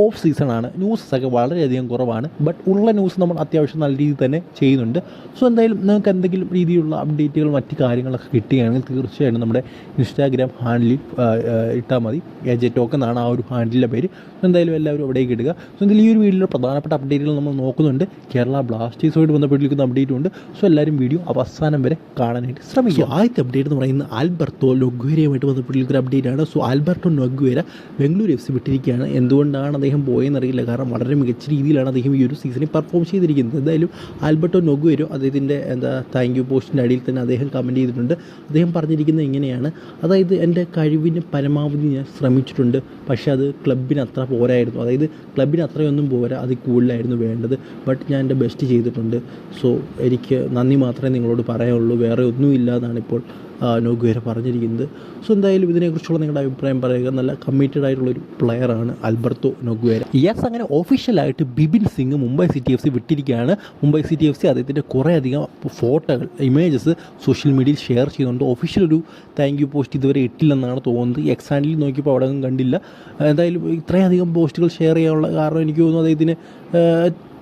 Of സീസണാണ് ന്യൂസൊക്കെ വളരെയധികം കുറവാണ്. ബട്ട് ഉള്ള ന്യൂസ് നമ്മൾ അത്യാവശ്യം നല്ല രീതിയിൽ തന്നെ ചെയ്യുന്നുണ്ട്. സോ എന്തായാലും നിങ്ങൾക്ക് എന്തെങ്കിലും രീതിയിലുള്ള അപ്ഡേറ്റുകൾ മറ്റ് കാര്യങ്ങളൊക്കെ കിട്ടുകയാണെങ്കിൽ തീർച്ചയായിട്ടും നമ്മുടെ ഇൻസ്റ്റാഗ്രാം ഹാൻഡിൽ ഇട്ടാൽ മതി. എജെ ടോക്ക് എന്നാണ് ആ ഒരു ഹാൻഡിലിന്റെ പേര്. എന്തായാലും എല്ലാവരും അവിടേക്ക് ഇടുക. സോ എന്തായാലും ഈ ഒരു വീഡിയോയിൽ പ്രധാനപ്പെട്ട അപ്ഡേറ്റുകൾ നമ്മൾ നോക്കുന്നുണ്ട്. കേരള ബ്ലാസ്റ്റേഴ്സുമായിട്ട് ബന്ധപ്പെട്ടിരിക്കുന്ന അപ്ഡേറ്റും ഉണ്ട്. സോ എല്ലാവരും വീഡിയോ അവസാനം വരെ കാണാനായിട്ട് ശ്രമിക്കുക. ആദ്യത്തെ അപ്ഡേറ്റ് എന്ന് പറയുന്നത് ആൽബർട്ടോ നൊഗ്വേരയുമായിട്ട് ബന്ധപ്പെട്ടിരിക്കുന്ന അപ്ഡേറ്റ് ആണ്. So Alberto Nogueira Bengaluru F C വിട്ടിരിക്കുകയാണ് എന്തുകൊണ്ടാണ് അദ്ദേഹം പോയെന്നറിയില്ല. കാരണം വളരെ മികച്ച രീതിയിലാണ് അദ്ദേഹം ഈ ഒരു സീസണിൽ പെർഫോം ചെയ്തിരിക്കുന്നത്. എന്തായാലും ആൽബർട്ടോ നൊഗ്വേരോ അദ്ദേഹത്തിന്റെ എന്താ താങ്ക് യു പോസ്റ്റിന്റെ അടിയിൽ തന്നെ അദ്ദേഹം കമന്റ് ചെയ്തിട്ടുണ്ട്. അദ്ദേഹം പറഞ്ഞിരിക്കുന്നത് ഇങ്ങനെയാണ്. അതായത് എന്റെ കഴിവിന് പരമാവധി ഞാൻ ശ്രമിച്ചിട്ടുണ്ട്. പക്ഷേ അത് ക്ലബിന് അത്ര പോരായിരുന്നു. അതായത് ക്ലബിന് അത്രയൊന്നും പോരാ അത് കൂടുതലായിരുന്നു വേണ്ടത്. ബട്ട് ഞാൻ എന്റെ ബെസ്റ്റ് ചെയ്തിട്ടുണ്ട്. സോ എനിക്ക് നന്ദി മാത്രമേ നിങ്ങളോട് പറയാനുള്ളൂ. വേറെ ഒന്നുമില്ല എന്നാണ് ഇപ്പോൾ നോഗുവേര പറഞ്ഞിരിക്കുന്നത്. സോ എന്തായാലും ഇതിനെക്കുറിച്ചുള്ള നിങ്ങളുടെ അഭിപ്രായം പറയുക. നല്ല കമ്മിറ്റഡ് ആയിട്ടുള്ളൊരു പ്ലെയറാണ് അൽബർത്തോ നൊഗുവേര യെസ് അങ്ങനെ ഒഫീഷ്യലായിട്ട് Bipin Singh Mumbai city F C വിട്ടിരിക്കുകയാണ്. Mumbai city F C അദ്ദേഹത്തിന്റെ കുറേയധികം ഫോട്ടോകൾ ഇമേജസ് സോഷ്യൽ മീഡിയയിൽ ഷെയർ ചെയ്യുന്നുണ്ട്. ഒഫീഷ്യൽ ഒരു താങ്ക് യു പോസ്റ്റ് ഇതുവരെ ഇട്ടില്ലെന്നാണ് തോന്നുന്നത്. എക്സ് ഹാൻഡിൽ നോക്കിയപ്പോൾ അവിടെ കണ്ടില്ല. എന്തായാലും ഇത്രയധികം പോസ്റ്റുകൾ ഷെയർ ചെയ്യാനുള്ള കാരണം എനിക്ക് തോന്നുന്നു അദ്ദേഹത്തിന്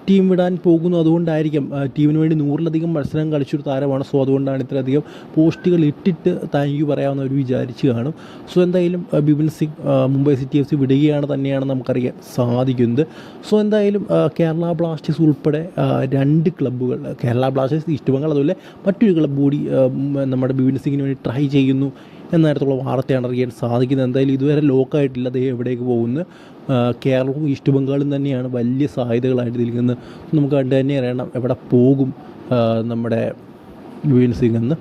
ടീം വിടാൻ പോകുന്നു. അതുകൊണ്ടായിരിക്കും ടീമിന് വേണ്ടി നൂറിലധികം മത്സരം കളിച്ചൊരു താരമാണ് സോ അതുകൊണ്ടാണ് ഇത്രയധികം പോസ്റ്റുകൾ ഇട്ടിട്ട് താങ്ക് യു പറയാമെന്ന് അവർ വിചാരിച്ച് കാണും. സോ എന്തായാലും Bipin Singh Mumbai city F C വിടുകയാണ് തന്നെയാണ് നമുക്കറിയാൻ സാധിക്കുന്നത് സോ എന്തായാലും കേരള ബ്ലാസ്റ്റേഴ്സ് ഉൾപ്പെടെ രണ്ട് ക്ലബ്ബുകൾ കേരള ബ്ലാസ്റ്റേഴ്സ് ഈസ്റ്റ് ബംഗാൾ അതുപോലെ മറ്റൊരു ക്ലബ്ബ് കൂടി നമ്മുടെ ബിപിൻ സിംഗിന് വേണ്ടി ട്രൈ ചെയ്യുന്നു. എന്ന വാർത്തയാണ് അറിയാൻ സാധിക്കുന്നത്. എന്തായാലും ഇതുവരെ ലോക്കായിട്ടില്ല. അദ്ദേഹം എവിടേക്ക് പോകുന്നു. കേരളവും ഈസ്റ്റ് ബംഗാളും തന്നെയാണ് വലിയ സാധ്യതകളായിട്ട് നിൽക്കുന്നത്. നമുക്ക് കണ്ടു തന്നെ അറിയണം എവിടെ പോകും നമ്മുടെ യു എൻ സിംഗ് എന്ന്